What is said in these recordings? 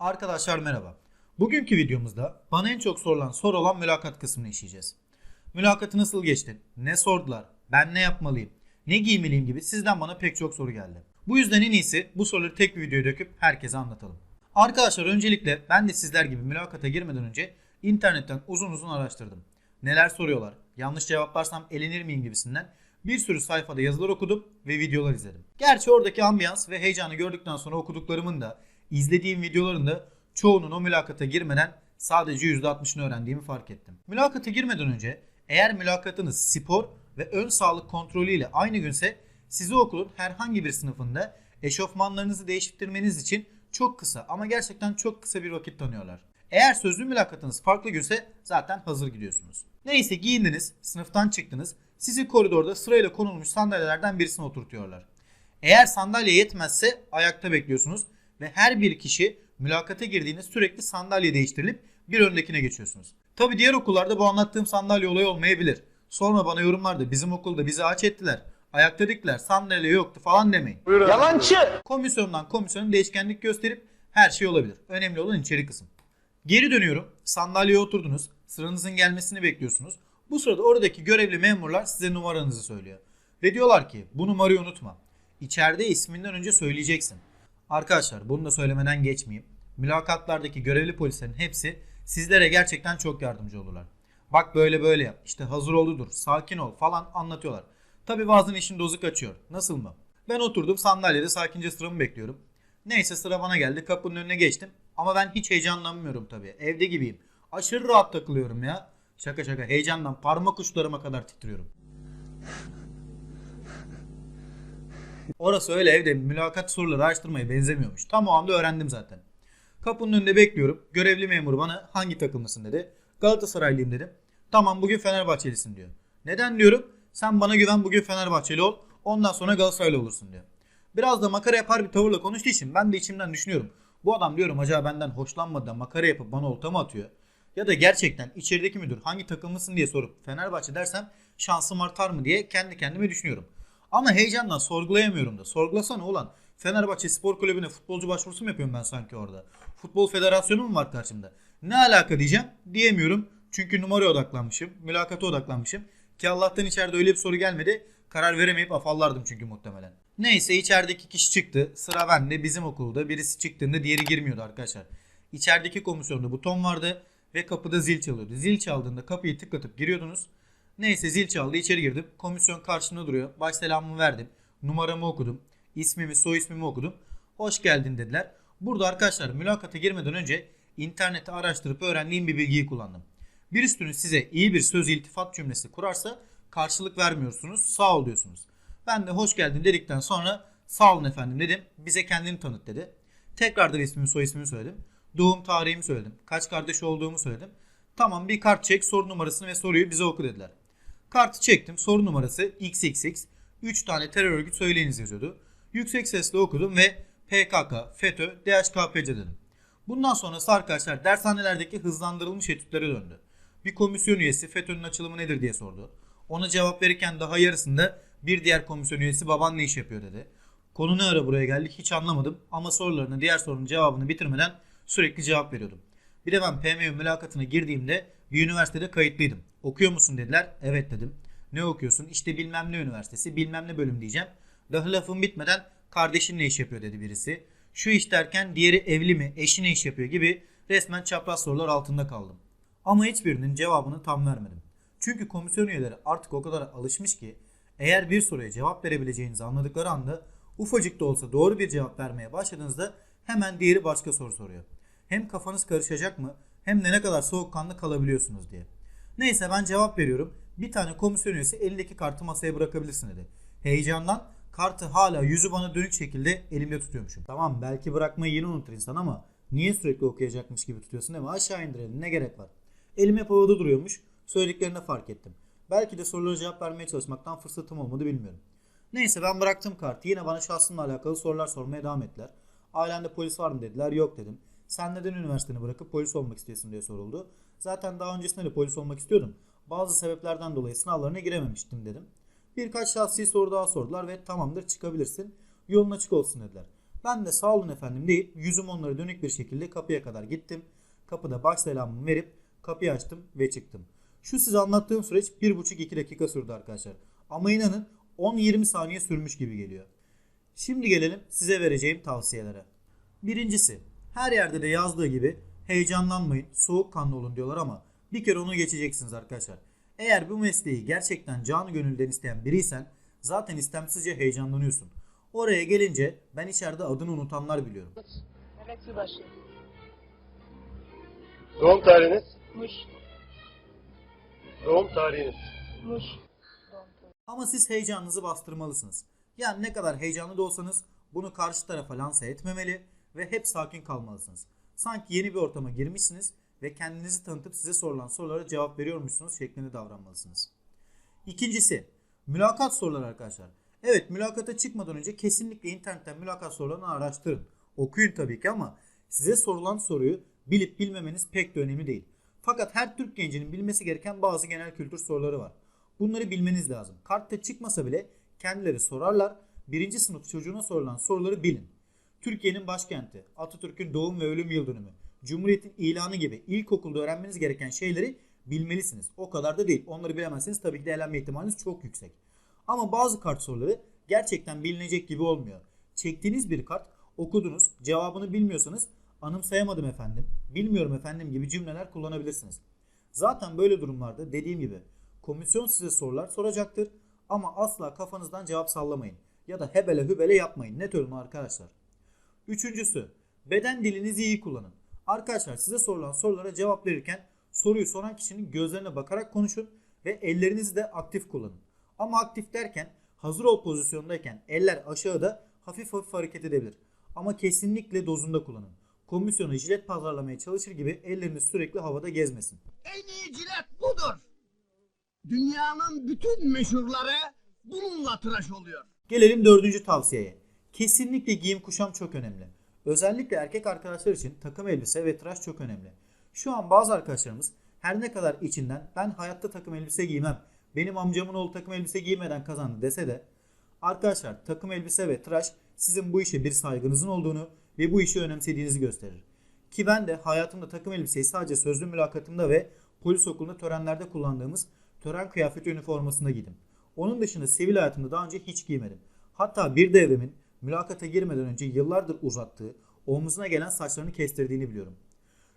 Arkadaşlar merhaba. Bugünkü videomuzda bana en çok sorulan soru olan mülakat kısmını işleyeceğiz. Mülakatı nasıl geçti? Ne sordular? Ben ne yapmalıyım? Ne giymeliyim gibi sizden bana pek çok soru geldi. Bu yüzden en iyisi bu soruları tek bir videoya döküp herkese anlatalım. Arkadaşlar öncelikle ben de sizler gibi mülakata girmeden önce internetten uzun uzun araştırdım. Neler soruyorlar? Yanlış cevaplarsam elenir miyim gibisinden bir sürü sayfada yazılar okudum ve videolar izledim. Gerçi oradaki ambiyans ve heyecanı gördükten sonra okuduklarımın da izlediğim videoların da çoğunun o mülakata girmeden sadece %60'ını öğrendiğimi fark ettim. Mülakata girmeden önce eğer mülakatınız spor ve ön sağlık kontrolü ile aynı günse sizi okulun herhangi bir sınıfında eşofmanlarınızı değiştirmeniz için çok kısa ama gerçekten çok kısa bir vakit tanıyorlar. Eğer sözlü mülakatınız farklı günse zaten hazır gidiyorsunuz. Neyse giyindiniz, sınıftan çıktınız, sizi koridorda sırayla konulmuş sandalyelerden birisine oturtuyorlar. Eğer sandalye yetmezse ayakta bekliyorsunuz ve her bir kişi mülakata girdiğinde sürekli sandalye değiştirilip bir öndekine geçiyorsunuz. Tabi diğer okullarda bu anlattığım sandalye olayı olmayabilir. Sonra bana yorumlarda bizim okulda bizi aç ettiler. Ayakta diktiler sandalye yoktu falan demeyin. Yalancı. Komisyondan komisyona değişkenlik gösterip her şey olabilir. Önemli olan içeri kısım. Geri dönüyorum. Sandalyeye oturdunuz. Sıranızın gelmesini bekliyorsunuz. Bu sırada oradaki görevli memurlar size numaranızı söylüyor. Ve diyorlar ki bu numarayı unutma. İçeride isminden önce söyleyeceksin. Arkadaşlar bunu da söylemeden geçmeyeyim. Mülakatlardaki görevli polislerin hepsi sizlere gerçekten çok yardımcı olurlar. Bak böyle böyle yap. İşte hazır oludur. Sakin ol falan anlatıyorlar. Tabi bazen işin dozu kaçıyor. Nasıl mı? Ben oturdum sandalyede sakince sıramı bekliyorum. Neyse sıra bana geldi. Kapının önüne geçtim. Ama ben hiç heyecanlanmıyorum tabii. Evde gibiyim. Aşırı rahat takılıyorum ya. Şaka şaka heyecandan parmak uçlarıma kadar titriyorum. Orası öyle evde mülakat soruları araştırmaya benzemiyormuş. Tam o anda öğrendim zaten. Kapının önünde bekliyorum. Görevli memur bana hangi takımlısın dedi. Galatasaraylıyım dedim. Tamam bugün Fenerbahçelisin diyor. Neden diyorum? Sen bana güven bugün Fenerbahçeli ol. Ondan sonra Galatasaraylı olursun diyor. Biraz da makara yapar bir tavırla konuştuğu için ben de içimden düşünüyorum. Bu adam diyorum acaba benden hoşlanmadı da makara yapıp bana olta mı atıyor? Ya da gerçekten içerideki müdür hangi takımlısın diye sorup Fenerbahçe dersem şansım artar mı diye kendi kendime düşünüyorum. Ama heyecandan sorgulayamıyorum da. Sorgulasana ulan. Fenerbahçe Spor Kulübü'ne futbolcu başvurusu mu yapıyorum ben sanki orada? Futbol Federasyonu mu var karşımda? Ne alaka diyeceğim? Diyemiyorum. Çünkü numaraya odaklanmışım. Mülakata odaklanmışım. Ki Allah'tan içeride öyle bir soru gelmedi. Karar veremeyip afallardım çünkü muhtemelen. Neyse içerideki kişi çıktı. Sıra bende. Bizim okulda birisi çıktığında diğeri girmiyordu arkadaşlar. İçerideki komisyonda buton vardı ve kapıda zil çalıyordu. Zil çaldığında kapıyı tıklatıp giriyordunuz. Neyse zil çaldı içeri girdim. Komisyon karşımda duruyor. Baş selamımı verdim. Numaramı okudum. İsmimi soy ismimi okudum. Hoş geldin dediler. Burada arkadaşlar mülakata girmeden önce internette araştırıp öğrendiğim bir bilgiyi kullandım. Bir üstünüz size iyi bir söz iltifat cümlesi kurarsa karşılık vermiyorsunuz. Sağ ol diyorsunuz. Ben de hoş geldin dedikten sonra sağ olun efendim dedim. Bize kendini tanıt dedi. Tekrardan ismimi soy ismimi söyledim. Doğum tarihimi söyledim. Kaç kardeş olduğumu söyledim. Tamam bir kart çek soru numarasını ve soruyu bize oku dediler. Kartı çektim. Soru numarası XXX. 3 tane terör örgüt söyleyiniz yazıyordu. Yüksek sesle okudum ve PKK, FETÖ, DHKPC dedim. Bundan sonrası arkadaşlar dershanelerdeki hızlandırılmış etütlere döndü. Bir komisyon üyesi FETÖ'nün açılımı nedir diye sordu. Ona cevap verirken daha yarısında bir diğer komisyon üyesi baban ne iş yapıyor dedi. Konu ne ara buraya geldik hiç anlamadım ama sorularını diğer sorunun cevabını bitirmeden sürekli cevap veriyordum. Bir de ben PMU mülakatına girdiğimde bir üniversitede kayıtlıydım. Okuyor musun dediler. Evet dedim. Ne okuyorsun? İşte bilmem ne üniversitesi, bilmem ne bölüm diyeceğim. Daha lafım bitmeden kardeşin ne iş yapıyor dedi birisi. Şu iş derken diğeri evli mi, eşi ne iş yapıyor gibi resmen çapraz sorular altında kaldım. Ama hiçbirinin cevabını tam vermedim. Çünkü komisyon üyeleri artık o kadar alışmış ki eğer bir soruya cevap verebileceğinizi anladıkları anda ufacık da olsa doğru bir cevap vermeye başladığınızda hemen diğeri başka soru soruyor. Hem kafanız karışacak mı hem de ne kadar soğukkanlı kalabiliyorsunuz diye. Neyse ben cevap veriyorum. Bir tane komisyon üyesi elindeki kartı masaya bırakabilirsin dedi. Heyecandan kartı hala yüzü bana dönük şekilde elimde tutuyormuşum. Tamam belki bırakmayı yine unutur insan ama niye sürekli okuyacakmış gibi tutuyorsun değil mi? Aşağı indirelim ne gerek var? Elim hep havada duruyormuş. Söylediklerini fark ettim. Belki de sorulara cevap vermeye çalışmaktan fırsatım olmadı bilmiyorum. Neyse ben bıraktım kartı. Yine bana şahsımla alakalı sorular sormaya devam ettiler. Ailende polis var mı dediler. Yok dedim. Sen neden üniversiteni bırakıp polis olmak istiyorsun diye soruldu. Zaten daha öncesinde de polis olmak istiyordum. bazı sebeplerden dolayı sınavlarına girememiştim dedim. Birkaç şahsi soru daha sordular ve tamamdır çıkabilirsin. Yolun açık olsun dediler. Ben de sağ olun efendim deyip yüzüm onlara dönük bir şekilde kapıya kadar gittim. Kapıda baş selamımı verip kapıyı açtım ve çıktım. Şu size anlattığım süreç 1,5-2 dakika sürdü arkadaşlar. Ama inanın 10-20 saniye sürmüş gibi geliyor. Şimdi gelelim size vereceğim tavsiyelere. Birincisi, her yerde de yazdığı gibi heyecanlanmayın, soğukkanlı olun diyorlar ama bir kere onu geçeceksiniz arkadaşlar. Eğer bu mesleği gerçekten canı gönülden isteyen biriysen zaten istemsizce heyecanlanıyorsun. Oraya gelince ben içeride adını unutanlar biliyorum. Evet Subaşı. Doğum tarihiniz? Muş. Doğum tarihiniz. Muş. Ama siz heyecanınızı bastırmalısınız. Yani ne kadar heyecanlı da olsanız bunu karşı tarafa lanse etmemeli ve hep sakin kalmalısınız. Sanki yeni bir ortama girmişsiniz ve kendinizi tanıtıp size sorulan sorulara cevap veriyormuşsunuz şeklinde davranmalısınız. İkincisi, mülakat soruları arkadaşlar. Evet mülakata çıkmadan önce kesinlikle internetten mülakat sorularını araştırın. Okuyun tabii ki ama size sorulan soruyu bilip bilmemeniz pek de önemli değil. Fakat her Türk gencinin bilmesi gereken bazı genel kültür soruları var. Bunları bilmeniz lazım. Kartta çıkmasa bile kendileri sorarlar. Birinci sınıf çocuğuna sorulan soruları bilin. Türkiye'nin başkenti, Atatürk'ün doğum ve ölüm yıl dönümü, Cumhuriyet'in ilanı gibi ilkokulda öğrenmeniz gereken şeyleri bilmelisiniz. O kadar da değil. Onları bilemezseniz tabii ki de ihtimaliniz çok yüksek. Ama bazı kart soruları gerçekten bilinecek gibi olmuyor. Çektiğiniz bir kart, okudunuz, cevabını bilmiyorsanız anımsayamadım efendim, bilmiyorum efendim gibi cümleler kullanabilirsiniz. Zaten böyle durumlarda dediğim gibi komisyon size sorular soracaktır ama asla kafanızdan cevap sallamayın. Ya da hebele hübele yapmayın. Net ölümü arkadaşlar. Üçüncüsü, beden dilinizi iyi kullanın. Arkadaşlar size sorulan sorulara cevap verirken soruyu soran kişinin gözlerine bakarak konuşun ve ellerinizi de aktif kullanın. Ama aktif derken hazır ol pozisyondayken eller aşağıda hafif hafif hareket edebilir. Ama kesinlikle dozunda kullanın. Komisyonu jilet pazarlamaya çalışır gibi elleriniz sürekli havada gezmesin. En iyi cilet budur. Dünyanın bütün meşhurları bununla tıraş oluyor. Gelelim dördüncü tavsiyeye. Kesinlikle giyim kuşam çok önemli. Özellikle erkek arkadaşlar için takım elbise ve tıraş çok önemli. Şu an bazı arkadaşlarımız her ne kadar içinden ben hayatta takım elbise giymem, benim amcamın oğlu takım elbise giymeden kazandı dese de arkadaşlar takım elbise ve tıraş sizin bu işe bir saygınızın olduğunu ve bu işi önemsediğinizi gösterir. Ki ben de hayatımda takım elbiseyi sadece sözlü mülakatımda ve polis okulunda törenlerde kullandığımız tören kıyafeti üniformasında giydim. Onun dışında sivil hayatımda daha önce hiç giymedim. Hatta bir devrimin mülakata girmeden önce yıllardır uzattığı, omzuna gelen saçlarını kestirdiğini biliyorum.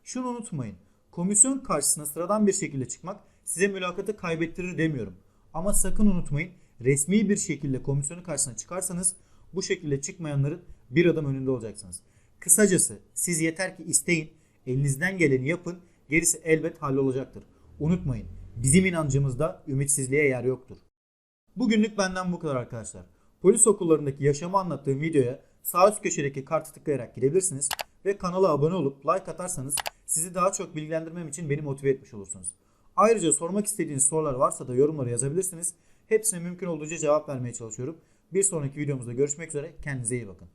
Şunu unutmayın. Komisyon karşısına sıradan bir şekilde çıkmak size mülakatı kaybettirir demiyorum. Ama sakın unutmayın resmi bir şekilde komisyonun karşısına çıkarsanız bu şekilde çıkmayanların bir adım önünde olacaksınız. Kısacası siz yeter ki isteyin, elinizden geleni yapın, gerisi elbet hallolacaktır. Unutmayın bizim inancımızda ümitsizliğe yer yoktur. Bugünlük benden bu kadar arkadaşlar. Polis okullarındaki yaşamı anlattığım videoya sağ üst köşedeki kartı tıklayarak gidebilirsiniz ve kanala abone olup like atarsanız sizi daha çok bilgilendirmem için beni motive etmiş olursunuz. Ayrıca sormak istediğiniz sorular varsa da yorumlara yazabilirsiniz. Hepsine mümkün olduğunca cevap vermeye çalışıyorum. Bir sonraki videomuzda görüşmek üzere. Kendinize iyi bakın.